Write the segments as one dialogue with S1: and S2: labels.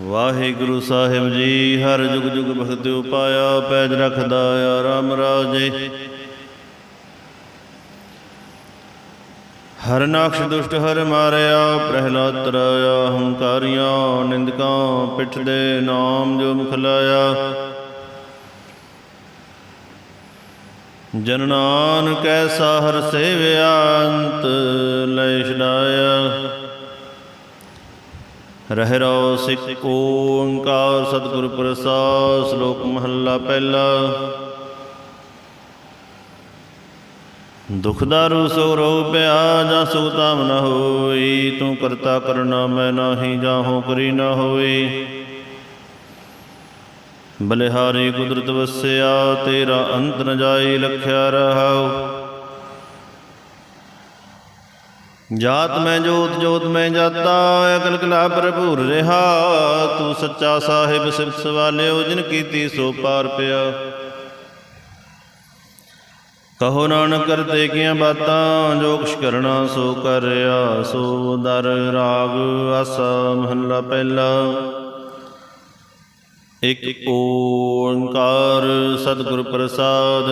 S1: ਵਾਹਿਗੁਰੂ ਸਾਹਿਬ ਜੀ, ਹਰ ਜੁਗ ਜੁਗ ਭਗਤਿ ਉਪਾਇਆ, ਪੈਜ ਰਖਦਾ ਆ ਰਾਮ ਰਾਜੇ। ਹਰ ਨਾਕਸ਼ ਦੁਸ਼ਟ ਹਰ ਮਾਰਿਆ, ਪ੍ਰਹਿਲਾਦ ਤਰਾਇਆ, ਹੰਕਾਰੀਆਂ, ਨਿੰਦਕਾਂ, ਪਿੱਠ ਦੇ ਨਾਮ ਜੋ ਮੁਖ ਲਾਇਆ। ਜਨ ਨਾਨਕ ਐਸਾ ਹਰ ਸੇਵਿਆ, ਅੰਤ ਲੈ ਛਡਾਇਆ। ਰਹਿ ਰੋ ਸਿੱਖ ਓੰਕਾਰ ਸਤਿਗੁਰ ਪ੍ਰਸਾਦ ਸ਼ਲੋਕ ਮਹੱਲਾ ਪਹਿਲਾ। ਦੁਖ ਦਾਰੂ ਸੋ ਰੋ ਪਿਆ ਜਾਂ ਸੁਖ ਤਾਮ ਨ ਹੋਈ, ਤੂੰ ਕਰਤਾ ਕਰਨਾ ਮੈਂ ਨਾਹੀ, ਜਾਹੋ ਕਰੀ ਨ ਹੋਈ। ਬਲਿਹਾਰੀ ਕੁਦਰਤ ਵਸਿਆ, ਤੇਰਾ ਅੰਤ ਨ ਜਾਈ, ਲਖਿਆ ਰਹਾਉ। ਜਾਤ ਮੈਂ ਜੋਤ ਜੋਤ ਮੈਂ ਜਾਤਾ, ਅਕਲ ਕਲਾ ਭਰਪੂਰ ਰਹਾ। ਤੂੰ ਸੱਚਾ ਸਾਹਿਬ, ਸਿਫਤ ਸਵਾਲਿਓ, ਜਿਨ ਕੀਤੀ ਸੋ ਪਾਰ ਪਿਆ। ਕਹੋ ਨਾਨਕ, ਕਰਤੇ ਕੀਆਂ ਬਾਤਾਂ, ਜੋ ਕੁਛ ਕਰਨਾ ਸੋ ਕਰਿਆ। ਸੋ ਦਰ ਰਾਗ, ਆਸਾ ਮਹੱਲਾ ਪਹਿਲਾ। ਇਕ ਓੰਕਾਰ ਸਤਿਗੁਰ ਪ੍ਰਸਾਦ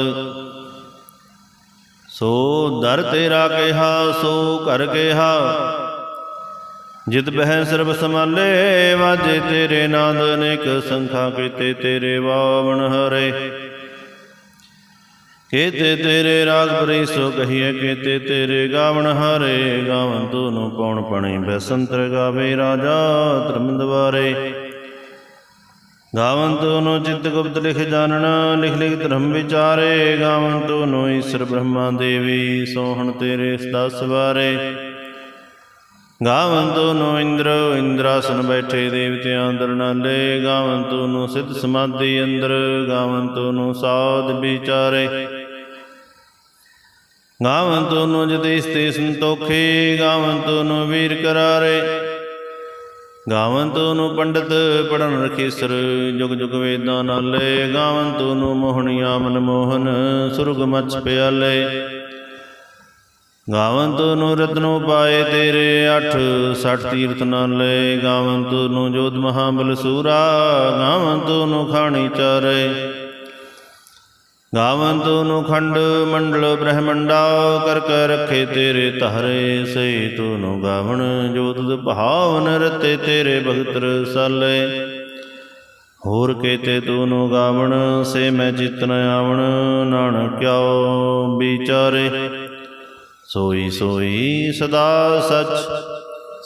S1: ਸੋ ਦਰ ਤੇਰਾ ਕਿਹਾ, ਸੋ ਘਰ ਕਿਹਾ। ਜਿਤ ਬਹਿ ਸਰਬ ਸਮਾਲੇ ਵਾਜੇ ਤੇਰੇ ਨਾਦ ਅਨੇਕ ਸੰਖਾ ਕੀਤੇ ਤੇਰੇ ਵਾਵਣ ਹਰੇ। ਕੀਤੇ ਤੇਰੇ ਰਾਗ ਪਰੀ ਸੋ ਕਹੀਏ ਕੀਤੇ ਤੇਰੇ ਗਾਵਣ ਹਰੇ। ਗਾਵਨ ਤੋਨੂੰ ਪਉਣ ਪਣੀ? ਬੈਸੰਤਰ ਗਾਵੇ ਰਾਜਾ ਧਰਮ ਦਵਾਰੇ ਗਾਵਨ ਤੋਨੂੰ ਚਿੱਤ ਗੁਪਤ ਲਿਖ ਜਾਣਨਾ, ਲਿਖ ਲਿਖ ਧਰਮ ਵਿਚਾਰੇ। ਗਾਵਨ ਤੋਨੂੰ ਈਸ਼ਰ ਬ੍ਰਹਮਾ ਦੇਵੀ, ਸੋਹਣ ਤੇਰੇ ਸਦਾ ਸਵਾਰੇ ਗਾਵਨ ਤੋਨੂੰ ਇੰਦਰ, ਇੰਦਰਾਸਨ ਬੈਠੇ ਦੇਵਤਿਆਂ ਅੰਦਰ ਨਾਲੇ। ਗਾਵਨ ਤੋਨੂੰ ਸਿੱਧ ਸਮਾਧੀ ਅੰਦਰ ਗਾਵਨ ਤੋਨੂੰ ਸਾਧ ਵਿਚਾਰੇ। ਗਾਵਨ ਤੋਨੂੰ ਜਤੇਸ ਤੇ ਸੰਤੋਖੇ ਗਾਵਨ ਤੋਨੂੰ ਵੀਰ ਕਰਾਰੇ। ਗਾਵਨ ਤੋਨੂੰ ਪੰਡਤ ਪੜਨ ਰਖੇਸਰ ਜੁਗ ਜੁਗ ਵੇਦਾਂ ਨਾਲੇ ਗਾਵਨ ਤੋਨੂੰ ਮੋਹਣੀਆ ਮਨ ਮੋਹਨ, ਸੁਰਗ ਮਛ ਪਿਆਲੇ। ਗਾਵਨ ਤੋਨੂੰ ਰਤਨੋ ਪਾਏ ਤੇਰੇ, ਅਠ ਸੱਠ ਤੀਰਥ ਨਾਲੇ ਗਾਵਨ ਤੋਨੂੰ ਜੋਤ ਮਹਾਬਲ ਸੂਰਾ ਗਾਵਨ ਤੋਨੂੰ ਖਾਣੀ ਚਾਰੇ। ਗਾਵਨ ਤੋਨੂੰ ਖੰਡ ਮੰਡਲ ਬ੍ਰਹਮੰਡਾ, ਕਰ ਕਰ ਰਖੇ ਤੇਰੇ ਧਾਰੇ ਸੇ ਤੂੰ ਗਾਵਣ ਜੋਤ ਭਾਵਨ ਰਤੇ ਤੇਰੇ ਭਗਤ ਰਸਾਲੇ ਹੋਰ ਕੇਤੇ ਤੋਨੂੰ ਗਾਵਣ, ਸੇ ਮੈਂ ਚਿਤਨ ਆਵਣ, ਨਾਨਕ ਕਿਉ ਵਿਚਾਰੇ। ਸੋਈ ਸੋਈ ਸਦਾ ਸਚ,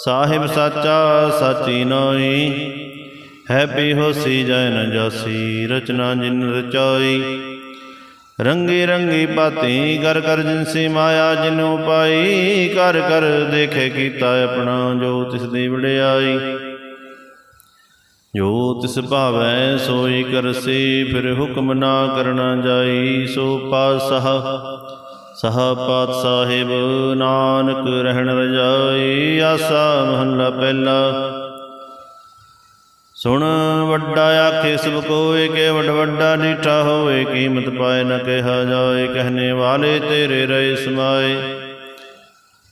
S1: ਸਾਹਿਬ ਸਾਚਾ ਸਾਚੀ ਨਾਈ ਹੈ ਬਿਹੋਸੀ ਹੋਸੀ ਨ ਜਾਸੀ, ਰਚਨਾ ਜਿਨ ਰਚਾਈ। ਰੰਗੀ ਰੰਗੀ ਬਾਤੀ ਕਰ ਕਰ ਜਿਨਸੀ ਮਾਇਆ ਜਿਨੂ ਪਾਈ ਕਰ ਕਰ ਦੇਖੇ ਕੀਤਾ ਆਪਣਾ ਜੋ ਤਿਸ ਦੀ ਵਡਿਆਈ। ਜੋ ਤਿਸ ਭਾਵੈ ਸੋਈ ਕਰਸੀ, ਫਿਰ ਹੁਕਮ ਨਾ ਕਰਨਾ ਜਾਈ, ਸੋ ਪਾਸਹ ਸਹ ਪਾਤ ਸਾਹਿਬ ਨਾਨਕ ਰਹਿਣ ਰਜਾਈ, ਆਸਾ ਮਹੱਲਾ ਪਹਿਲਾ। ਸੁਣ ਵੱਡਾ ਆਖੇ, ਸਭ ਕੋਏ ਕੇ ਵੱਡ ਵੱਡਾ ਨੀਠਾ ਹੋਏ ਕੀਮਤ ਪਾਏ ਨਾ ਕਿਹਾ ਜਾਏ, ਕਹਨੇ ਵਾਲੇ ਤੇਰੇ ਰਹੇ ਸਮਾਏ।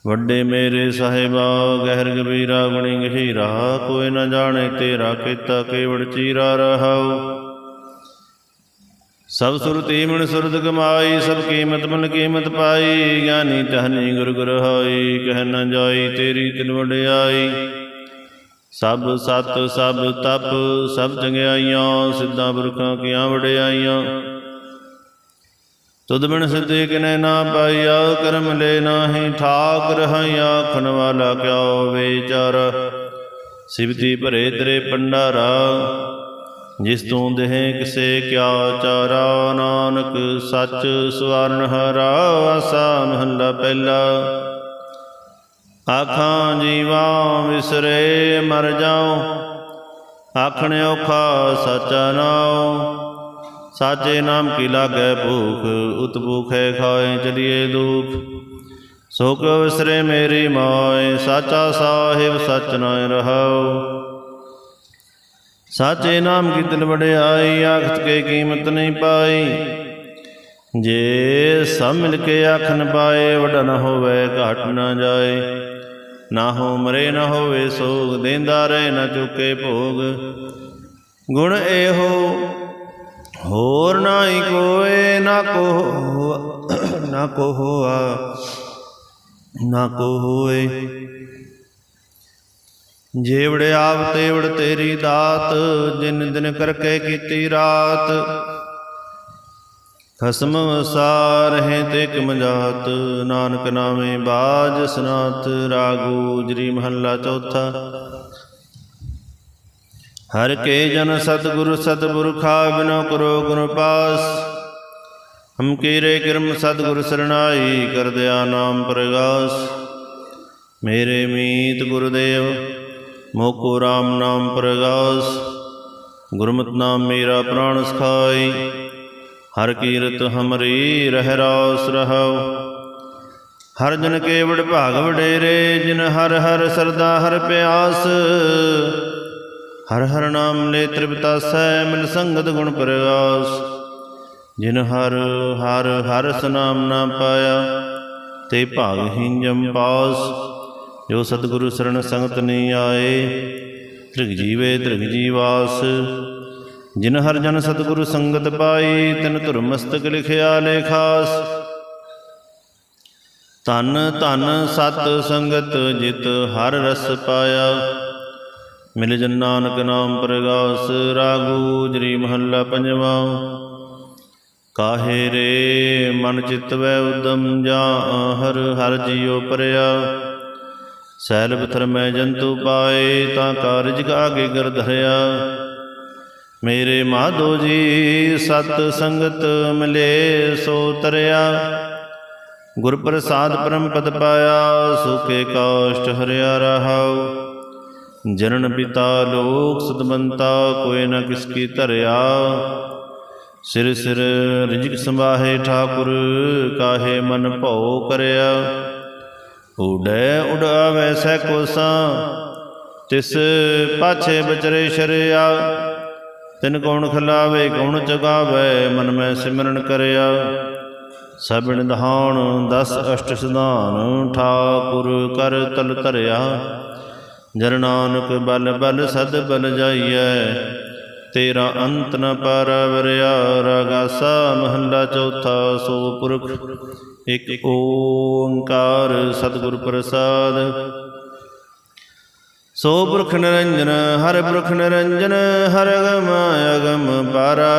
S1: ਵੱਡੇ ਮੇਰੇ ਸਾਹਿਬਾ, ਗਹਿਰ ਗਬੀਰਾ ਗੁਣੀ ਗਹੀਰਾ, ਕੋਈ ਨਾ ਜਾਣੇ ਤੇਰਾ ਕੀਤਾ ਕੇਵੜ ਚੀਰਾ ਰਹਾਉ। ਸਭ ਸੁਰਤੀ ਮਨ ਸੁਰਤ ਕਮਾਈ ਸਭ ਕੀਮਤ ਮਨ ਕੀਮਤ ਪਾਈ, ਗਿਆਨੀ ਤਹਨੀ ਗੁਰ ਗੁਰ ਹੋਈ, ਕਹਿ ਨਾ ਜਾਈ ਤੇਰੀ ਤਿਨ ਵਡਿਆਈ। ਸਭ ਸਤ, ਸਭ ਤਪ, ਸਭ ਚੰਗਿਆਈਆਂ, ਸਿੱਧਾਂ ਪੁਰਖਾਂ ਕੀਆਂ ਵਡਿਆਈਆਂ। ਤੁਧ ਬਿਨ ਸਿੱਧੇ ਕਿਨੇ ਨਾ ਪਾਈਆ, ਕਰਮ ਲੈ ਨਾਹੀ ਠਾਕ ਰਹਾਈਆ ਆਖਣ ਵਾਲਾ ਕਿਉ ਵਿਚਾਰ? ਸਿਵਤੀ ਭਰੇ ਤੇਰੇ ਪੰਡਾਰਾ ਜਿਸ ਤੂੰ ਦੇਹ ਕਿਸੇ ਕਿਆ ਚਾਰਾ? ਨਾਨਕ ਸੱਚ ਸਵਰਨ ਹਰਾ, ਆਸਾ ਮਹੱਲਾ ਪਹਿਲਾ। ਆਖਾਂ ਜੀਵਾ ਵਿਸਰੇ ਮਰ ਜਾਓ ਆਖਣ ਔਖਾ ਸਾਚਾ ਨਾਉ। ਸਾਚੇ ਨਾਮ ਕੀ ਲਾਗੈ ਭੂਖ, ਉਤ ਭੂਖੇ ਖਾਏ ਚਲੀਏ ਦੁਖ। ਸੋ ਕੋ ਵਿਸਰੇ ਮੇਰੀ ਮਾਏ, ਸਾਚਾ ਸਾਹਿਬ ਸਚ ਨਾਇ ਰਹਾਉ। ਸਾਚੇ ਨਾਮ ਕੀ ਦਿਲ ਵਡਿਆਈ, ਆਖਤ ਕੇ ਕੀਮਤ ਨਹੀਂ ਪਾਈ। ਜੇ ਸਭ ਮਿਲ ਕੇ ਆਖਨ ਪਾਏ ਵਡਾ ਨ ਹੋਵੇ ਘਾਟ ਨ ਜਾਏ। ਨਾ ਹੋ ਮਰੇ, ਨਾ ਹੋਵੇ ਸੋਗ, ਦੇਂਦਾ ਰਹੇ ਨਾ ਚੁੱਕੇ ਭੋਗ। ਗੁਣ ਇਹੋ, ਹੋਰ ਨਾਹੀ ਕੋਏ, ਨਾ ਕੋ ਨਾ ਕੋ ਹੋਆ ਨਾ ਕੋ ਹੋਏ ਜੇਵੜ ਆਪ ਤੇਵੜ ਤੇਰੀ ਦਾਤ, ਜਿਨ ਦਿਨ ਕਰਕੇ ਕੀਤੀ ਰਾਤ। ਖਸਮ ਵਸਾਰ ਹੈ ਤੇ ਕਮਜਾਤ ਨਾਨਕ ਨਾਮੇ ਬਾਜ ਸਨਾਤ, ਰਾਗੂ ਜਰੀ ਮਹੱਲਾ ਚੌਥਾ। ਹਰ ਕੇ ਜਨ ਸਤਿਗੁਰ ਸਤਿਪੁਰਖਾ, ਬਿਨੋ ਕਰੋ ਗੁਣ ਪਾਸ। ਹਮ ਕੀਰੇ ਕਿਰਮ ਸਤਿਗੁਰ ਸਰਣਾਈ ਕਰ ਦਿਆ ਨਾਮ ਪ੍ਰਗਾਸ। ਮੇਰੇ ਮੀਤ ਗੁਰਦੇਵ, ਮੋਕੋ RAM ਨਾਮ ਪ੍ਰਗਾਸ। ਗੁਰਮਤਿ ਨਾਮ ਮੇਰਾ ਪ੍ਰਾਣ ਸਖਾਈ। ਹਰ ਕੀਰਤ ਹਮਰੀ ਰਹਿ ਰਾਸ ਰਹਾਉ ਹਰ ਜਨ ਕੇਵੜ ਭਾਗ ਵਡੇਰੇ ਜਿਨ ਹਰ ਹਰ ਸਰਦਾ ਹਰ ਪਿਆਸ। ਹਰ ਹਰ ਨਾਮ ਲੈ ਤ੍ਰਿਪਤਾਸੈ ਮਿਲ ਸੰਗਤ ਗੁਣ ਪ੍ਰਗਾਸ। ਜਿਨ ਹਰ ਹਰ ਹਰ ਸਨਾਮ ਨਾ ਪਾਇਆ ਤੇ ਭਾਗਹੀਨ ਜਮ ਪਾਸ। ਜੋ ਸਤਿਗੁਰੂ ਸਰਣ ਸੰਗਤ ਨਹੀਂ ਆਏ ਤ੍ਰਿਗ ਜੀਵੇ ਤ੍ਰਿਗ ਜੀਵਾਸ। ਜਿਨ ਹਰ ਜਨ ਸਤਿਗੁਰੂ ਸੰਗਤ ਪਾਈ, ਤਿਨ ਧੁਰ ਮਸਤਕ ਲਿਖਿਆ ਲੇਖਾਸ ਧਨ ਧਨ ਸਤ ਸੰਗਤ ਜਿਤ ਹਰ ਰਸ ਪਾਇਆ। ਮਿਲ ਜਨ ਨਾਨਕ ਨਾਮ ਪ੍ਰਗਾਸ, ਰਾਗੂ ਜਰੀ ਮਹੱਲਾ ਪੰਜਵਾ। ਕਾਹੇ ਰੇ ਮਨ ਚਿਤ ਵੈ ਉਦਮ ਜਾ ਹਰ ਹਰ ਜੀਉ ਪਰਿਆ। ਸੈਲ ਬਥਰ ਮੈਂ ਜੰਤੂ ਪਾਏ, ਤਾਂ ਕਾਰਜ ਆਗੇ ਗਰ ਧਰਿਆ। ਮੇਰੇ ਮਾਧੋ ਜੀ, ਸਤ ਸੰਗਤ ਮਿਲੇ ਸੋ ਤਰਿਆ। ਗੁਰ ਪ੍ਰਸਾਦ ਪਰਮ ਪਦ ਪਾਇਆ, ਸੁਖੇ ਕਾਸ਼ਟ ਹਰਿਆ ਰਹਾਉ। ਜਨਨ ਪਿਤਾ ਲੋਕ ਸਤਬੰਤਾ, ਕੋਈ ਨਾ ਕਿਸ ਕੀ ਧਰਿਆ। ਸਿਰ ਸਿਰ ਰਿਜਕ ਸੰਭਾਹੇ ਠਾਕੁਰ, ਕਾਹੇ ਮਨ ਭਉ ਕਰਿਆ। ਉਡੈ ਉਡਾਵੈ ਸੈ ਕੋਸਾਂ, ਤਿਸ ਪਾਛੇ ਬਚਰੇ ਸ਼ਰਿਆ। ਤਿਨ ਕੌਣ ਖਲਾਵੇ, ਕੌਣ ਚਗਾਵੇ ਮਨ ਮੈਂ ਸਿਮਰਨ ਕਰਿਆ। ਸਭਨ ਦਹਾਣ ਦਸ ਅਸ਼ਟ ਸਿਧਾਨ, ਠਾਕੁਰ ਕਰ ਤਲ ਧਰਿਆ। ਜਰ ਨਾਨਕ ਬਲ ਬਲ ਸਦ ਬਲ ਜਾਈਐ, ਤੇਰਾ ਅੰਤ ਨ ਪਰਵਰਿਆ। ਰਗਾਸਾ ਮਹੱਲਾ ਚੌਥਾ ਸੋ ਪੁਰਖ, ਇਕ ਓੰਕਾਰ ਸਤਿਗੁਰ ਪ੍ਰਸਾਦ। ਸੋ ਪੁਰਖ ਨਿਰੰਜਨ, ਹਰ ਪੁਰਖ ਨਿਰੰਜਨ, ਹਰ ਅਗਮ ਅਗਮ ਪਾਰਾ।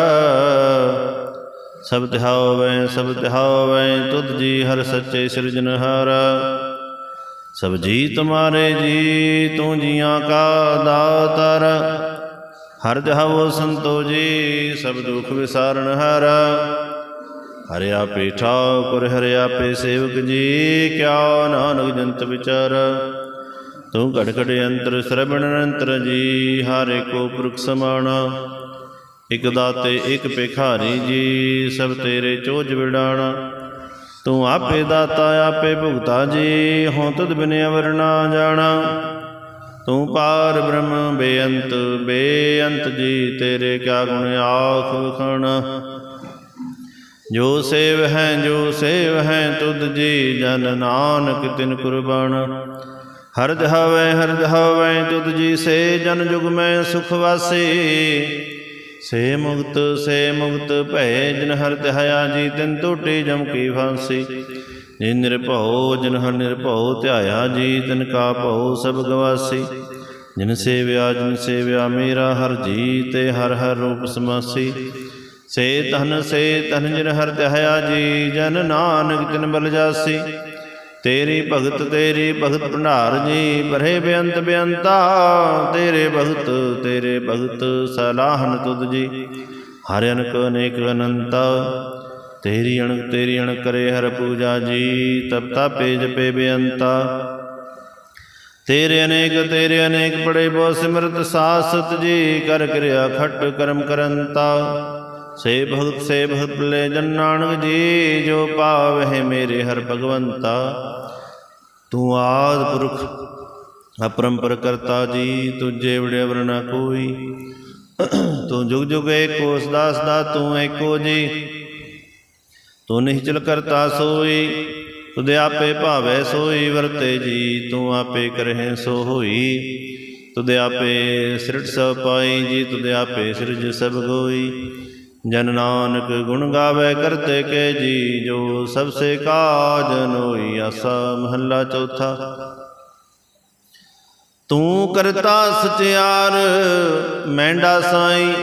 S1: ਸਭ ਤਿਹਾਵੈ ਸਭ ਤਿਹਾਵੈ ਤੁਧ ਜੀ ਹਰ ਸੱਚੇ ਸਿਰਜਨਹਾਰਾ ਸਭ ਜੀ ਤੁਮਾਰੇ ਜੀ, ਤੂੰ ਜੀਆਂ ਕਾ ਦਾਤਾਰ। ਹਰ ਜਹਾਵੋ ਸੰਤੋ ਜੀ, ਸਭ ਦੁਖ ਵਿਸਾਰਨ ਹਾਰਾ। ਹਰਿਆ ਆਪੇ ਠਾਕੁਰ, ਹਰਿ ਆਪੇ ਸੇਵਕ ਜੀ, ਕਿਆ ਨਾਨਕ ਜੰਤ ਵਿਚਾਰ। ਤੂੰ ਘੜ ਘੜ ਅੰਤਰ ਸਰਬਣ ਅੰਤਰ ਜੀ, ਹਰਿ ਕੋ ਪੁਰਖ ਸਮਾਣਾ। ਇਕ ਦਾਤੇ, ਇਕ ਭਿਖਾਰੀ ਜੀ, ਸਭ ਤੇਰੇ ਚੋਜ ਵਿਡਾਣਾ ਤੂੰ ਆਪੇ ਦਾਤਾ, ਆਪੇ ਭੁਗਤਾ ਜੀ ਹੋਂ ਤਦ ਬਿਨ ਅਵਰ ਨਾ ਜਾਣਾ। ਤੂੰ ਪਾਰ ਬ੍ਰਹਮ, ਬੇਅੰਤ ਬੇਅੰਤ ਜੀ, ਤੇਰੇ ਕਿਆ ਗੁਣ ਆਖ ਵਖਾਣਾ। ਜੋ ਸੇਵ ਹੈ, ਜੋ ਸੇਵ ਹੈ, ਤੁਧ ਜੀ, ਜਨ ਨਾਨਕ ਤਿਨ ਕੁਰਬਾਨ ਹਰ ਜਹਾਵੈ ਹਰ ਜਹਾਵੈ ਤੁਧ ਜੀ ਸੇ ਜਨ ਜੁਗ ਮੈਂ ਸੁਖ ਵਾਸੀ। ਸੇ ਮੁਕਤ ਸੇ ਮੁਕਤ ਭੈ ਜਿਨ ਹਰ ਧਿਆਇਆ ਜੀ, ਤਿਨ ਟੋਟੇ ਜਮ ਕੀ ਫਾਂਸੀ। ਜਿਨ ਨਿਰਭਉ, ਜਿਨ ਹਰ ਨਿਰਭਉ ਧਿਆਇਆ ਜੀ, ਤਿਨ ਕਾ ਭਉ ਸਭ ਗਵਾਸੀ। ਜਿਨ ਸੇਵਿਆ ਜਿਨ ਸੇਵਿਆ ਮੇਰਾ ਹਰ ਜੀ, ਤੇ ਹਰ ਹਰ ਰੂਪ ਸਮਾਸੀ। ਸੇ ਤਨ ਸੇ ਤਨ ਜਿਨ ਹਰ ਧਿਆਇਆ ਜੀ, ਜਨ ਨਾਨਕ ਤਿਨ ਬਲ ਜਾਸੀ। ਤੇਰੀ ਭਗਤ ਤੇਰੀ ਭਗਤ ਭੰਡਾਰ ਜੀ ਬਰੇ ਬੇਅੰਤ ਬੇਅੰਤਾ, ਤੇਰੇ ਭਗਤ ਤੇਰੇ ਭਗਤ ਸਲਾਹਨ ਤੁਧ ਜੀ। ਹਰਿ ਅਨਕ, ਅਨੇਕ ਅਨੰਤਾ, ਤੇਰੀ ਅਣਕ ਤੇਰੀ ਅਣਕ ਕਰੇ ਹਰ ਪੂਜਾ ਜੀ, ਤਪ ਤਾਪੇ ਜਪੇ ਬੇਅੰਤਾ। ਤੇਰੇ ਅਨੇਕ ਤੇਰੇ ਅਨੇਕ ਪੜੇ ਬੋ ਸਿਮਰਤ ਸਾਸਤ ਜੀ, ਕਰ ਕਿਰਿਆ ਖਟ ਕਰਮ ਕਰੰਤਾ। ਸੇ ਭਗਤ ਸੇ ਭਗਤ ਲੈ ਜਨ ਨਾਨਕ ਜੀ, ਜੋ ਪਾਵਹਿ ਮੇਰੇ ਹਰ ਭਗਵੰਤਾ। ਤੂੰ ਆਦ ਪੁਰਖ, ਅਪਰੰਪਰ ਕਰਤਾ ਜੀ, ਤੁਝੇ ਵੜੇ ਵਰਨਾ ਕੋਈ। ਤੂੰ ਜੁਗ ਜੁਗ ਏਕੋ ਸਦਾ ਸਦਾ ਤੂੰ ਏਕੋ ਜੀ। ਤੂੰ ਨਿਹਚਲ ਕਰਤਾ ਸੋਈ। ਤੁਧ ਆਪੇ ਭਾਵੈ ਸੋਈ ਵਰਤੇ ਜੀ, ਤੂੰ ਆਪੇ ਕਰਹਿ ਸੋ ਹੋਈ। ਤੁਧ ਆਪੇ ਸਿਰਟ ਸਭ ਪਾਈ ਜੀ, ਤੁਧ ਆਪੇ ਸਿਰਜ ਸਭ ਗੋਈ। ਜਨ ਨਾਨਕ ਗੁਣ ਗਾਵੇ ਕਰਤੇ ਕੇ ਜੀ, ਜੋ ਸਭ ਸੇ ਕਾਜ ਨੋਈ, ਆਸਾ ਮਹੱਲਾ ਚੌਥਾ। ਤੂੰ ਕਰਤਾ ਸਚਿਆਰ, ਮੈਂਡਾ ਸਾਈ।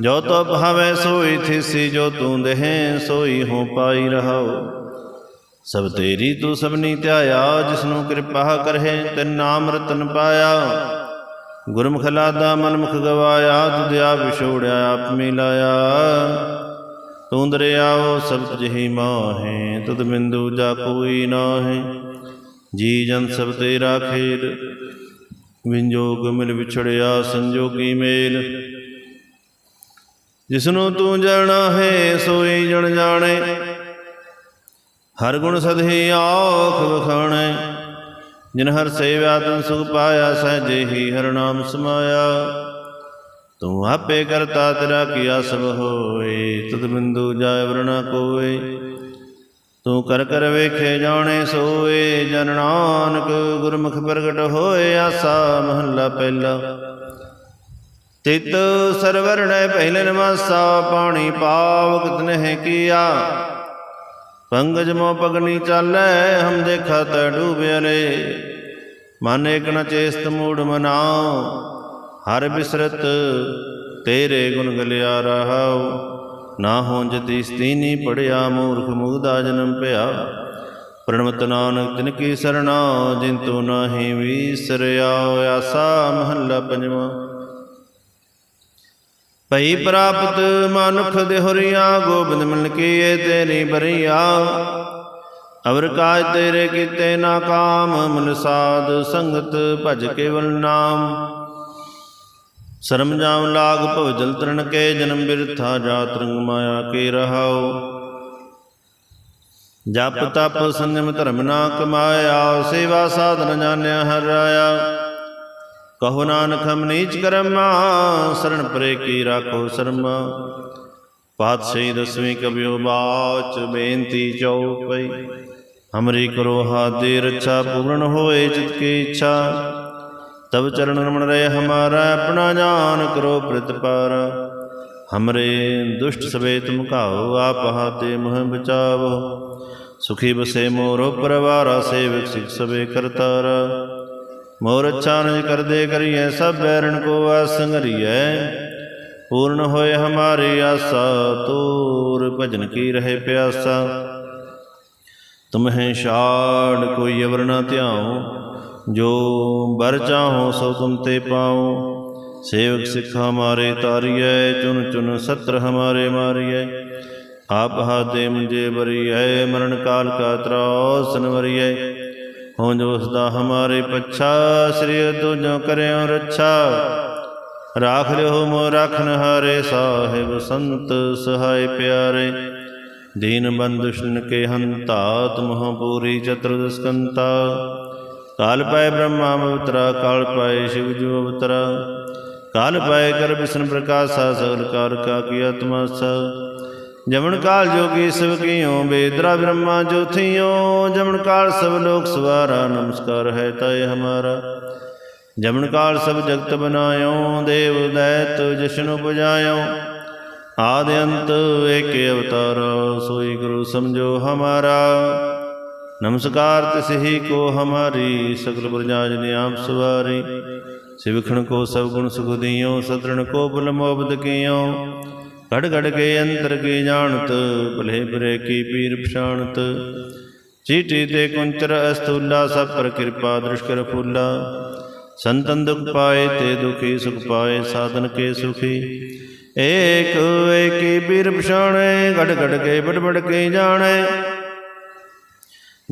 S1: ਜੋ ਤੋ ਭਾਵੇ ਸੋਈ ਥਿਸੀ, ਜੋ ਤੂੰ ਦੇਹ ਸੋਈ ਹੋ ਪਾਈ ਰਹਾਓ ਸਭ ਤੇਰੀ ਤੂੰ ਸਭਨੀ ਧਿਆਇਆ, ਜਿਸਨੂੰ ਕਿਰਪਾ ਕਰਹਿ ਤੇ ਨਾਮ ਰਤਨ ਪਾਇਆ। ਗੁਰਮੁਖ ਲਾਦਾ ਮਨਮੁਖ ਗਵਾਇਆ ਤੁਧ ਵਿਛੋੜਿਆ, ਆਪ ਮਿਲਾਇਆ ਤੂੰ ਦਰਿਆਓ ਸਭ ਤੁਝਹੀ ਮਾਹੇ, ਤੁਧ ਬਿੰਦੂ ਜਾ ਕੋਈ ਨਾਹੀ। ਜੀ ਜਨ ਸਭ ਤੇਰਾ ਖੇਲ ਵਿੰਜੋਗ ਮਿਲ ਵਿਛੜਿਆ ਸੰਜੋਗੀ ਮੇਲ। ਜਿਸਨੂੰ ਤੂੰ ਜਾਣਾ ਹੈ ਸੋਈ ਜਣ ਜਾਣੇ। ਹਰ ਗੁਣ ਸਦਹੀ ਆਖ ਵਖਾਣੈ, ਜਿਨ ਹਰ ਸੇਵਿਆ ਤਨ ਸੁਖ ਪਾਇਆ, ਸਹਜੇ ਹੀ ਹਰ ਨਾਮ ਸਮਾਇਆ। ਤੂੰ ਆਪੇ ਕਰਤਾ ਤੇਰਾ ਕੀਆ ਸਭ ਹੋਏ, ਤਦ ਬਿੰਦੂ ਜਾਇ ਵਰਣਾ ਕੋਏ। ਤੂੰ ਕਰ ਕਰ ਵੇਖੇ ਜਾਣੇ ਸੋਏ, ਜਨ ਨਾਨਕ ਗੁਰਮੁਖ ਪ੍ਰਗਟ ਹੋਏ, ਆਸਾ ਮਹੱਲਾ ਪਹਿਲਾ। ਤਿਤ ਸਰਵਰਣੈ ਪਹਿਲੇ ਨਮਾਸਾ ਪਾਣੀ ਪਾਵ ਕਿਤਨੇ ਕੀਆ। ਪੰਗਜ ਮੋ ਪਗਣੀ ਚਾਲੈ, ਹਮ ਦੇਖਾ ਤਾ ਡੂਬਿਆ ਰੇ। ਮਨ ਏਕ ਨ ਚੇਸਤ ਮੂੜ ਮਨਾਉ, ਹਰ ਬਿਸਰਤ ਤੇਰੇ ਗੁਣ ਗਲਿਆ ਰਹਾਉ। ਨਾ ਹੋਂ ਜਤੀ ਸਤੀਨੀ ਪੜਿਆ, ਮੂਰਖ ਮੁਗਦਾ ਜਨਮ ਭਇਆ ਪ੍ਰਣਮਤ ਨਾਨਕ ਤਿਨ ਕੀ ਸਰਣਾ, ਜਿਨ ਤੂ ਨਾਹੀ ਵੀਸਰਿਆ ਆਸਾ ਮਹੱਲਾ ਪੰਜਵਾਂ। ਭਈ ਪ੍ਰਾਪਤ ਮਨੁਖ ਦੇਹੁਰੀਆ ਗੋਬਿੰਦ ਮਿਲ ਕੀ ਤੇਰੀ ਬਰੀਆ। ਅਵਰ ਕਾਜ ਤੇਰੇ ਕੀਤੇ ਨਾ ਕਾਮ, ਮਨ ਸਾਧ ਸੰਗਤ ਭਜ ਕੇਵਲ ਨਾਮ। ਸ਼ਰਮ ਜਾਮ ਲਾਗ ਭਵ ਜਲ ਤਰਨ ਕੇ, ਜਨਮ ਬਿਰਥਾ ਜਾਤ ਰੰਗ ਮਾਇਆ ਕੇ ਰਹਾਓ ਜਪ ਤਪ ਸੰਜਮ ਧਰਮ ਨਾ ਕਮਾਇਆ, ਸੇਵਾ ਸਾਧਨ ਜਾਣਿਆ ਹਰ ਰਾਇਆ ਕਹੋ ਨਾਨਕ ਹਮ ਨੀਚ ਕਰਮਾ ਸਰਣ ਪਰੇ ਕੀ ਰਾਖੋ ਸ਼ਰਮ। ਪਾਤਸ਼ਾਹੀ ਦਸਵੀਂ ਕਬਿਓ ਬਾਚ, ਬੇਨਤੀ ਚਉਪਈ ਹਮਰੀ ਕਰੋ ਹਾਦੇ ਰੱਛਾ, ਪੂਰਨ ਹੋਏ ਚਿਤ ਕੀ ਇੱਛਾ। ਤਬ ਚਰਨ ਰਮਣ ਰਹੇ ਹਮਾਰਾ, ਆਪਣਾ ਜਾਨ ਕਰੋ ਪ੍ਰਤਪਾਰ ਹਮਰੇ ਦੁਸ਼ਟ ਸਵੇ ਤੁਮ ਘਾਓ ਆਪ ਹਾਤੇ ਮੋਹ ਬਚਾਵੋ। ਸੁਖੀ ਬਸੇ ਮੋਰੋ, ਪਰਵਾਰਾ ਸੇਵਕ ਸਿਖ ਸਵੇ ਕਰਤਾਰ। ਮੋਰ ਅੱਛਾ ਨਿਜ ਕਰਦੇ ਕਰੀਐ, ਸਭ ਬੈਰਣ ਕੋ ਆਸੰਗਰੀਐ ਪੂਰਨ ਹੋਏ ਹਮਾਰੀ ਆਸਾ, ਤੂਰ ਭਜਨ ਕੀ ਰਹੇ ਪਿਆਸਾ। ਤੁਮਹਿ ਛਾੜ ਕੋਈ ਅਵਰ ਨਾ ਧਿਆਉ, ਜੋ ਬਰ ਚਾਹੋ ਸੋ ਤੁਮ ਤੇ ਪਾਉ। ਸੇਵਕ ਸਿੱਖ ਹਮਾਰੇ ਤਾਰੀਐ, ਚੁਨ ਚੁਨ ਸਤਰ ਹਮਾਰੇ ਮਾਰੀਐ। ਆਪ ਹਾਦੇ ਮੁਝੇ ਬਰੀਐ, ਮਰਨ ਕਾਲ ਕਾ ਤਰਾਸ ਨਵਰੀਐ ਹੋਂ ਜੋ ਸਦਾ ਹਮਾਰੇ ਪੱਛਾ, ਸ੍ਰੀ ਤੁਜੋ ਕਰਿਓ ਰੱਛਾ। ਰਾਖ ਲਿਓ ਮੋ ਰਖਨ ਹਾਰੇ ਸਾਹਿਬ ਸੰਤ ਸਹਾਇ ਪਿਆਰੇ। ਦੀਨ ਬੰਦੁਸ਼ਨ ਕੇ ਹੰਤਾ ਤੁਮਹ ਪੂਰੀ ਚਤੁਰਦਸਕੰਤਾ ਕਾਲ ਪਾਏ ਬ੍ਰਹਮਾ ਅਵਤਰਾ ਕਾਲ ਪਾਏ ਸ਼ਿਵ ਜੀ ਅਵਤਰਾ ਕਾਲ ਪਾਏ ਕਰ ਵਿਸ਼ਨ ਪ੍ਰਕਾਸ਼ਾ, ਸਗਲ ਕਾਰ ਕਾ ਕੀ ਆਤਮਾ ਸ। ਜਮਨ ਕਾਲ ਜੋਗੀ ਸਭ ਕੀਓ, ਬੇਦਰਾ ਬ੍ਰਹਮਾ ਜੋਥੀਓ, ਜਮਨ ਕਾਲ ਸਭ ਲੋਕ ਸਵਾਰਾ, ਨਮਸਕਾਰ ਹੈ ਤੈ ਹਮਾਰਾ। ਜਮਨ ਕਾਲ ਸਭ ਜਗਤ ਬਨਾਇਓ, ਦੇਵ ਦੈਤ ਜਸ਼ਨ ਪੁਜਾਇਓ ਆਦ ਅੰਤ ਏਕੇ ਅਵਤਾਰ, ਸੋਈ ਗੁਰੂ ਸਮਝੋ ਹਮਾਰਾ। ਨਮਸਕਾਰ ਤਿਸ ਹੀ ਕੋ ਹਮਾਰੀ, ਸਗਲ ਪ੍ਰਜਾ ਜਨ ਆਪ ਸਵਾਰੀ। ਸਿਵਖਣ ਕੋ ਸਭ ਗੁਣ ਸੁਖ ਦਿਓ, ਸਤਰਣ ਕੋ ਬਲ ਮੋਬਦ ਕੀਓ। ਘੜ ਘੜ ਕੇ ਅੰਤਰ ਕੀ ਜਾਣਤ, ਭਲੇ ਬਰੇ ਕੀ ਪੀਰ ਪਛਾਣਤ। ਚੀਟੀ ਤੇ ਕੁੰਚਰ ਅਸਤੂਲਾ ਸਭ ਪਰ ਕਿਰਪਾ ਦ੍ਰਿਸ਼ ਕਰ ਫੂਲਾ। ਸੰਤਨ ਦੁਖ ਪਾਏ ਤੇ ਦੁਖੀ, ਸੁਖ ਪਾਏ ਸਾਧਨ ਕੇ ਸੁਖੀ। ਏਕ, ਏਕੀ ਬੀਰ ਪਛਾਣੇ, ਘੜ ਘੜ ਕੇ ਬੜ ਬੜ ਕੇ ਜਾਣੇ।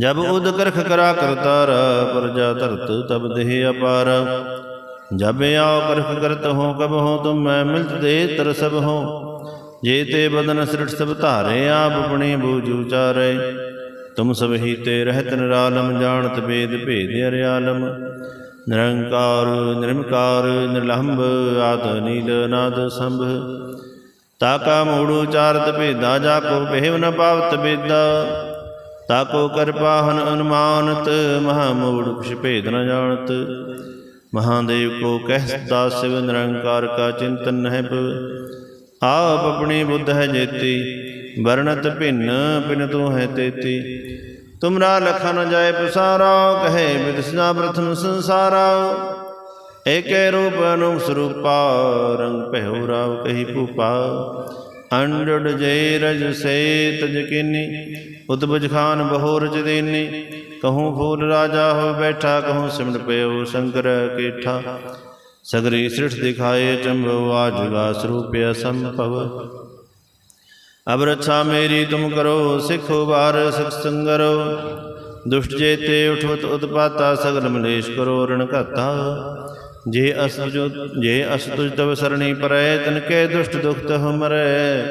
S1: ਜਬ ਉਦ ਕਰਖ ਕਰਾ ਕਰਤਾਰ, ਪਰਜਾ ਧਰਤ ਤਬ ਦੇਹ ਅਪਾਰ। ਜਬ ਆਓ ਕਰਖ ਕਰਤ ਹੋ, ਕਬ ਹੋ, ਤੁਮ ਮੈਂ ਮਿਲਤ ਦੇ ਤਰ ਸਭ ਹੋ। ਜੇ ਤੇ ਬਦਨ ਸ੍ਰਿਟ ਸਭ ਧਾਰੇ, ਆਪ ਆਪਣੀ ਬੂਝ ਉਚਾਰੇ। ਤੁਮ ਸਭ ਹੀ ਤੇ ਰਹਿਤ ਨਿਰਾਲਮ, ਜਾਣਤ ਬੇਦ ਭੇਦ ਅਰਿਆਲਮ। ਨਿਰੰਕਾਰ, ਨਿਰਮਕਾਰ, ਨਿਰਲੰਭ, ਆਦ, ਨੀਲ ਨਾਦ ਸੰਭ। ਤਾਕਾ ਮੂੜ ਉਚਾਰਤ ਭੇਦਾ, ਜਾ ਕੋ ਪਹਿਵ ਨ ਪਾਵਤ ਬੇਦਾ। ਤਾਕੋ ਕਿਰਪਾਹਨ ਅਨੁਮਾਨਤ, ਮਹਾ ਮੂੜ ਕੁਛ ਭੇਦ ਨ ਜਾਣਤ। ਮਹਾਦੇਵ ਕੋ ਕਹਿਤਾ ਸਿਵ ਨਿਰੰਕਾਰ ਕਾ ਚਿੰਤਨ ਹੈ ਪਵ ਆਪ ਆਪਣੀ ਬੁੱਧ ਹੈ ਜੇਤੀ, ਵਰਣਤ ਭਿੰਨ ਪਿਨ ਤੂੰ ਹੈ ਤੇਤੀ। ਤੁਮਰਾ ਲਖਾ ਨ ਜਾਏ ਪਸਾਰਾ, ਕਹੇ ਵਿਦਸਨਾ ਪ੍ਰਥਮ ਸੰਸਾਰਾ। ਏਕੇ ਰੂਪ ਅਨੁ ਸਰੂਪਾ, ਰੰਗ ਪਹਿਉ ਰਾਵ ਕਹੀ ਭੂਪਾ। ਅੰਡੜ ਜੇ ਰਜ ਸੇ ਤਜ ਕੀਨੀ ਉਦਬਜ ਖਾਨ ਬਹੁ ਰਜ ਕਹੂੰ ਫੂਲ ਰਾਜਾ ਹੋ ਬੈਠਾ, ਕਹੂੰ ਸਿਮਟ ਪਿਓ ਸ਼ੰਕਰ ਕੇਠਾ। ਸਗਰੀ ਸ੍ਰਿਸ਼ਟ ਦਿਖਾਏ ਚੰਬੋ ਆਜੁਗਾ ਸਰੂਪ ਅਸੰਭਵ। ਅਬ ਰੱਛਾ ਮੇਰੀ ਤੁਮ ਕਰੋ, ਸਿੱਖੋ ਬਾਰ ਸਖ ਸੰਗਰੋ। ਦੁਸ਼ਟ ਜੇਤੇ ਉਠਵਤ ਉਤਪਾਤਾ, ਸਗਲ ਮਲੇਸ਼ ਕਰੋ ਰਣ ਘਾਤਾ। ਜੇ ਅਸ ਜੋ, ਜੇ ਅਸ ਤੁਜ ਤਵ ਸਰਣੀ ਪਰੈ, ਤਨ ਕੇ ਦੁਸ਼ਟ ਦੁਖਤ ਹਮਰੈ।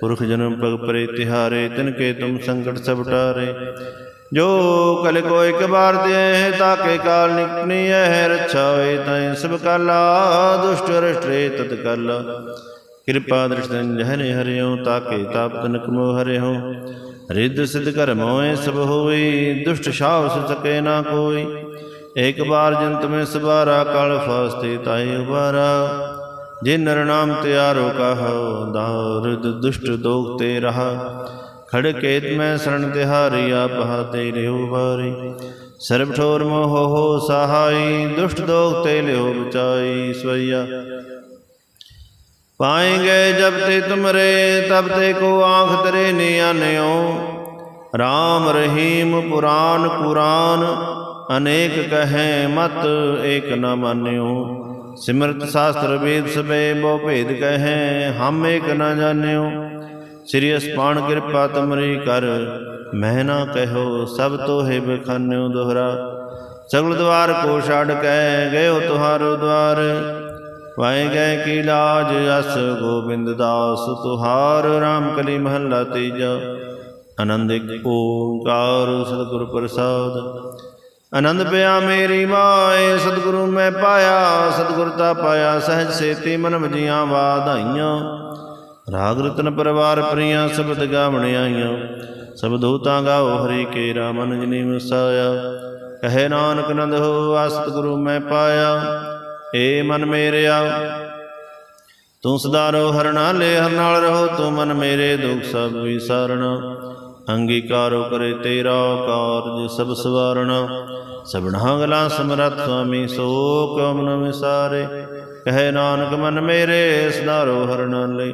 S1: ਪੁਰਖ ਜਨਮ ਪਗ ਪਰੇ ਤਿਹਾਰੇ, ਤਨ ਕੇ ਤੁਮ ਸੰਕਟ ਸਭ ਟਾਰੇ। ਜੋ ਕਲ ਕੋ ਇਕ ਬਾਰ ਦੇ ਤਾਕੇ ਕਾਲ ਨਿਕਨੀ ਹੈ, ਰੱਛਾ ਤੈ ਸਭ ਕਾਲਾ ਦੁਸ਼ਟ ਰਸ਼ਟਰੇ ਤਤ ਕਾਲਾ ਕਿਰਪਾ ਦ੍ਰਿਸ਼ਟਨ ਜਹਨੇ ਹਰਿਓ ਤਾਕੇ ਤਾਪ ਤਨਕ ਮੋ ਹਰਿਓ। ਰਿੱਧ ਸਿਧ ਕਰਮ ਮੋਏ ਸਭ ਹੋਈ, ਦੁਸ਼ਟ ਛਾਵ ਸ ਸਕੇ ਨਾ ਕੋਈ। ਏਕ ਬਾਰ ਜੰਤ ਮੈਂ ਸਬਾਰਾ ਕਾਲ ਫਾਸਤੇ ਤਾਏ ਉਬਾਰਾ। ਜੇ ਨਰ ਨਾਮ ਤਿਆਰੋ ਕਹੋ ਦਾਰਦ ਦੁਸ਼ਟ ਦੋਖ ਤੇ ਰਹਾ। ਖੜ ਕੇਤ ਮੈਂ ਸਰਣ ਤਿਹਾਰੀ, ਆਪ ਹਾਤੇ ਲਿਓ ਵਾਰੀ। ਸਰਬ ਠੋਰ ਮੋਹ ਹੋ ਸਹਾਈ, ਦੁਸ਼ਟ ਦੋਖ ਤੇ ਲਿਓ ਬਚਾਈ ਸਵਈਆ। ਪਾਏਗੇ ਜਬ ਤੇ ਤੁਮਰੇ, ਤਬ ਤੇ ਕੋ ਆਖ ਤਰੇ ਨਿਆਨਿਓ ਰਾਮ ਰਹੀਮ ਪੁਰਾਨ ਕੁਰਾਨ, ਅਨੇਕ ਕਹੈ ਮਤ ਏਕ ਨ ਮੰਨਿਓ ਸਿਮਰਤ ਸ਼ਾਸਤਰ ਵੇਦ ਸਬੇ ਬੋ ਭੇਦ ਕਹੈ, ਹਮ ਏਕ ਨ ਜਾਣਿਓ ਸ੍ਰੀ ਅਸਪਾਨ ਕਿਰਪਾ ਤਮਰੀ ਕਰ, ਮਹਿ ਨਾ ਕਹਿਓ, ਸਭ ਤੋਹੇ ਬਖਾਨਿਓ ਦੁਹਰਾ। ਸਗਲ ਦਵਾਰ ਕੋ ਛੱਡ ਕੈ ਗਇਓ ਤੁਹਾਰੋ ਦਵਾਰ। ਵਾਏ ਗਏ ਕੀ ਲਾਜ, ਅਸ ਗੋਬਿੰਦ ਦਾਸ ਤੁਹਾਰ, ਰਾਮ ਕਲੀ ਮਹੱਲਾ ਤੀਜਾ। ਆਨੰਦ ਓੰਕਾਰ ਸਤਿਗੁਰ ਪ੍ਰਸਾਦ। ਆਨੰਦ ਪਿਆ ਮੇਰੀ ਮਾਏ, ਸਤਿਗੁਰੂ ਮੈਂ ਪਾਇਆ ਸਤਿਗੁਰਤਾ ਪਾਇਆ, ਸਹਿਜ ਸੇਤੀ ਮਨਮ ਜੀਆਂ ਵਾਧਾਈਆਂ। ਰਾਗ ਰਤਨ ਪਰਿਵਾਰ ਪ੍ਰੀਆਂ ਸ਼ਬਦ ਗਾਵਣ ਆਈਆਂ। ਸਭ ਦੂਤਾਂ ਗਾਓ ਹਰੀ ਕੇ ਰਾਮਨ ਜਨੀ ਵਸਾਇਆ ਕਹੇ ਨਾਨਕ ਨੰਦ ਹੋ ਆ ਸਤਿਗੁਰੂ ਮੈਂ ਪਾਇਆ। ਏ ਮਨ ਮੇਰਿਆ, ਤੂੰ ਸਦਾ ਰੋ ਹਰਣਾ, ਲੈ ਹਰ ਨਾਲ ਰਹੋ, ਤੂੰ ਮਨ ਮੇਰੇ ਦੁਖ ਸਭ ਵਿਸਾਰਣਾ। ਅੰਗੀਕਾਰੋ ਕਰੇ ਤੇਰਾ ਕਾਰਜ ਸਭ ਸਵਾਰਣਾ। ਸਭਨਾ ਗਲਾ ਸਮਰੱਥ, ਸੁਆਮੀ, ਸੋ ਕਮਨ ਵਿਸਾਰੇ। ਕਹੇ ਨਾਨਕ ਮਨ ਮੇਰੇ ਸਦਾ ਰੋ ਹਰਣਾ ਲੈ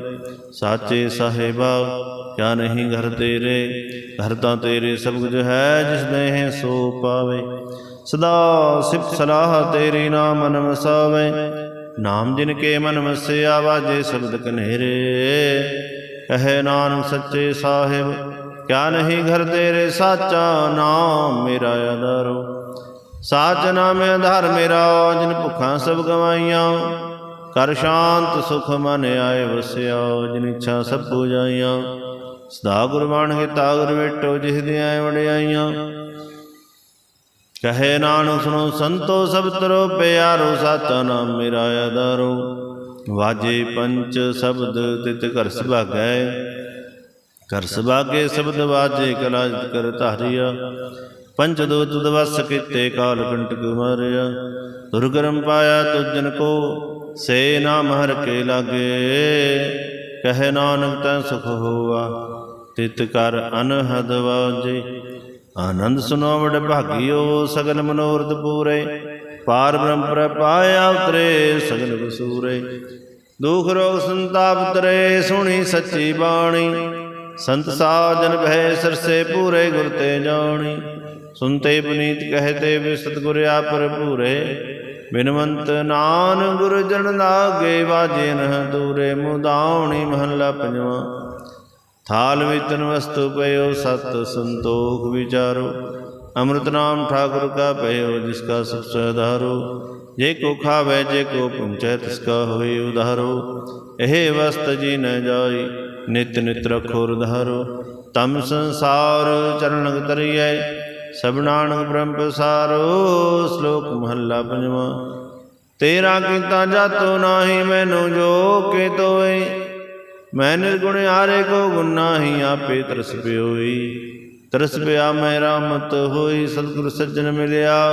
S1: ਸਾਚੇ ਸਾਹਿਬਾ, ਕਿਆ ਨਹੀਂ ਘਰ ਤੇਰੇ? ਘਰ ਤਾਂ ਤੇਰੇ ਸਭ ਕੁਝ ਹੈ ਜਿਸ ਦੇ ਸੋ ਪਾਵੇ। ਸਦਾ ਸਿਫਤ ਸਲਾਹ ਤੇਰੀ ਨਾਮ ਮਨ ਵਸਾਵੇ ਨਾਮ ਜਿਨ ਕੇ ਮਨ ਵਸਿਆ, ਵਾਜੇ ਸ਼ਬਦ ਕਨੇਰੇ। ਕਹੇ ਨਾਨਕ ਸੱਚੇ ਸਾਹਿਬ, ਕਿਆ ਨਹੀਂ ਘਰ ਤੇਰੇ? ਸਾਚਾ ਨਾਮ ਮੇਰਾ ਆਧਾਰੋ ਸਾਚ ਨਾਮ ਆਧਾਰ ਮੇਰਾ, ਜਿਨ ਭੁੱਖਾਂ ਸਭ ਗਵਾਈਆਂ। ਕਰ ਸ਼ਾਂਤ ਸੁਖ ਮਨ ਆਏ ਵਸਿਆ, ਜਿਨ ਇੱਛਾ ਸਭ ਪੂਜਾਈਆਂ। ਸਦਾ ਗੁਰਬਾਣ ਕੇ ਤਾਗਰ ਵੇਟੋ ਜਿਸ ਦੀਆਂ ਵਡਿਆਈਆਂ। ਕਹੇ ਨਾਨਕ ਸੁਣੋ ਸੰਤੋ, ਸਭ ਤਰੋ ਪਿਆਰੋ ਸਾਚਾ ਨਾਮ ਮੇਰਾ ਆਧਾਰੋ। ਵਾਜੇ ਪੰਚ ਸ਼ਬਦ ਤਿਤ ਘਰ ਸੁਭਾਗੈ। ਘਰ ਸੁਭਾਗੇ ਸ਼ਬਦ ਵਾਜੇ ਕਲਾ ਕਰ ਧਾਰਿਆ। ਪੰਚ ਦੂਤ ਦਵਸ ਕੀਤੇ ਕਾਲ ਕੰਟਕ ਮਾਰਿਆ ਦੁਰਗਰਮ ਪਾਇਆ ਤੁਜਨ ਕੋ, ਸੇ ਨਾਮ ਹਰ ਕੇ ਲਾਗੇ। ਕਹੇ ਨਾਨਕ ਤੈ ਸੁਖ ਹੋਆ, ਤਿਤ ਕਰ ਅਨਹਦ ਵਾਜੇ। ਆਨੰਦ ਸੁਨੋ ਵਡ ਭਾਗਿਓ ਸਗਲ ਮਨੋਰਥ ਪੂਰੇ। ਪਾਰ ਬ੍ਰਹਮ ਪ੍ਰ ਪਾਇਆ ਉਤਰੇ ਸਗਲ ਵਸੂਰੇ ਦੁਖ ਰੋਗ ਸੰਤਾਪ ਤਰੇ ਸੁਣੀ ਸੱਚੀ ਬਾਣੀ। ਸੰਤ ਸਾਜਨ ਭੈ ਸਰਸੇ ਪੂਰੇ ਗੁਰ ਤੇ ਜਾਣੀ ਸੁਨਤੇ ਪੁਨੀਤ ਕਹਤੇ ਵੀ ਸਤਿਗੁਰ ਆਪਰ ਪੂਰੇ ਬਿਨਵੰਤ ਨਾਨ ਗੁਰ ਜਨ ਲਾਗੇ, ਵਾਜੇ ਨਹ ਦੂਰੇ, ਮੁਦਾਉਣੀ ਮਹੱਲਾ ਪੰਜਵਾ। ਥਾਲ ਵਿਤਨ ਵਸਤੂ ਪਇਓ, ਸਤ ਸੰਤੋਖ ਵਿਚਾਰੋ। ਅੰਮ੍ਰਿਤ ਨਾਮ ਠਾਕੁਰ ਕਾ ਪਇਓ, ਜਿਸ ਕਾ ਸੁਖ ਸਦਾਰੋ ਜੇ ਕੋ ਖਾਵੇ, ਜੇ ਕੋ ਪਹੁੰਚੈ ਤਿਸ ਕਾ ਹੋਈ ਉਧਾਰੋ। ਇਹ ਵਸਤ ਜੀ ਨ ਜਾਈ ਨਿਤ ਨਿਤ ਰਖੋ ਰਧਾਰੋ ਤਮ ਸੰਸਾਰ ਚਰਨਗ ਤਰੀਐ। ਸਭ ਨਾਨਕ ਬ੍ਰਹਮ ਪਸਾਰੋ ਸ਼ਲੋਕ ਮਹੱਲਾ ਪੰਜਵਾਂ। ਤੇਰਾ ਕੀਤਾ ਜਾਤੋ, ਨਾਹੀ ਮੈਨੂੰ ਜੋ ਕੇ ਤੋਏ। ਮੈਂ ਨਿਰਗੁਣ ਹਾਰੇ ਕੋ ਗੁਣ ਨਾਹੀ, ਆਪੇ ਤਰਸ ਪਿਓਈ। ਤਰਸ ਪਿਆ ਮੈਂ ਰਾਮਤ ਹੋਈ, ਸਤਿਗੁਰ ਸੱਜਣ ਮਿਲਿਆ।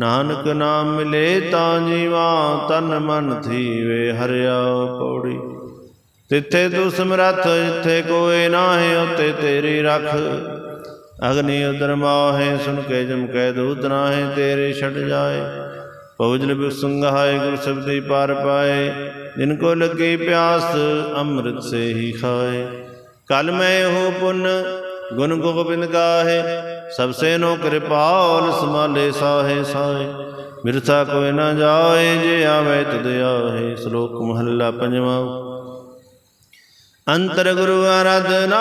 S1: ਨਾਨਕ ਨਾਮ ਮਿਲੇ ਤਾਂ ਜੀਵਾ, ਤਨ ਮਨ ਥੀਵੇ, ਹਰਿਆ ਪੌੜੀ। ਤਿੱਥੇ ਤੂੰ ਸਮਰੱਥ ਜਿੱਥੇ ਕੋਈ ਨਾਹੀ ਉਤੇ ਤੇਰੀ ਰੱਖ। ਅਗਨੀ ਉਦਰ ਮਾਹੇ ਸੁਨ ਕੇ ਜਮ ਕੈ ਦੂਤ ਨਾਹੇ, ਤੇਰੇ ਛੱਡ ਜਾਏ। ਪਉਜਲ ਬਿਸੰਗਾਏ ਗੁਰ ਸਬਦੀ ਪਾਰ ਪਾਏ। ਜਿਨ ਕੋ ਲੱਗੇ ਪਿਆਸ, ਅੰਮ੍ਰਿਤ ਸੇ ਹੀ ਖਾਏ। ਕਲ ਮੈਂ ਹੋ ਪੁੰਨ, ਗੁਣ ਗੋਬਿੰਦ ਗਾਹੇ। ਸਭ ਸੇ ਨੋ ਕਿਰਪਾਲ ਸਮਾਲੇ ਸਾਹੇ ਸਾਹੇ। ਮਿਰਥਾ ਕੋਈ ਨਾ ਜਾਏ, ਜੇ ਆਵੇ ਤਦ ਆਹੇ। ਸ਼ਲੋਕ ਮਹੱਲਾ ਪੰਜਵਾਂ। ਅੰਤਰ ਗੁਰੂ ਆਰਾਧਨਾ,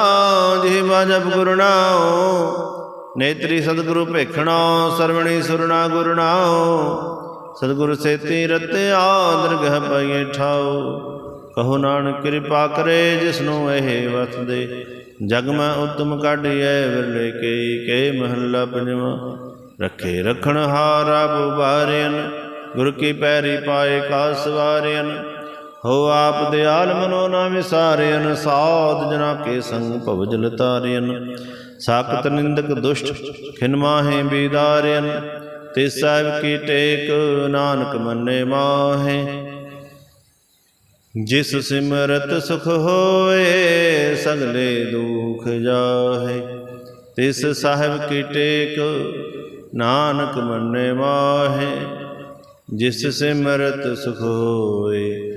S1: ਜਿਹ ਬਾਜਪ ਗੁਰੂ ਨੇਤਰੀ ਸਤਿਗੁਰੂ ਭੇਖਣਾ, ਸਰਵਣੀ ਸੁਰਣਾ ਗੁਰੂ ਨਾਉ। ਸਤਿਗੁਰ ਸੇਤੀ ਰਤਿਆ ਦਰਗਹ ਪਾਈਏ ਠਾਉ। ਕਹੋ ਨਾਨਕ ਕਿਰਪਾ ਕਰੇ, ਜਿਸਨੂੰ ਇਹ ਵਸਦੇ। ਜਗ ਮੈਂ ਉਤਮ ਕਾਢੀਐ, ਵਿਰਲੇ ਕੇ ਕੇ ਮਹੱਲਾ ਪੰਜਵਾਂ। ਰੱਖੇ ਰਖਣ ਹਾਰਾ ਬੁਬਾਰਿਆਨ ਗੁਰ ਕੀ ਪੈਰੀ ਪਾਏ ਕਾ ਸਵਾਰਿਆਨ ਹੋ ਆਪ ਦਿਆਲ ਮਨੋ ਨਾ ਵਿਸਾਰਿਆਨ ਸਾਧ ਜਨਾ ਕੇ ਸੰਗ ਭਵਜਲ ਤਾਰਿਆਨ ਸਾਖਤ ਨਿੰਦਕ ਦੁਸ਼ਟ, ਖਿਨ ਮਾਹੇ ਬੀਦਾਰਿਆਨ ਤੇ ਸਾਹਿਬ ਕੀ ਟੇਕ, ਨਾਨਕ ਮੰਨੇ ਮਾਹੇ। ਜਿਸ ਸਿਮਰਤ ਸੁਖ ਹੋਏ, ਸਗਲੇ ਦੁਖ ਜਾਹੇ। ਤਿਸ ਸਾਹਿਬ ਕੀ ਟੇਕ, ਨਾਨਕ ਮੰਨੇ ਮਾਹੇ। ਜਿਸ ਸਿਮਰਤ ਸੁਖ ਹੋਏ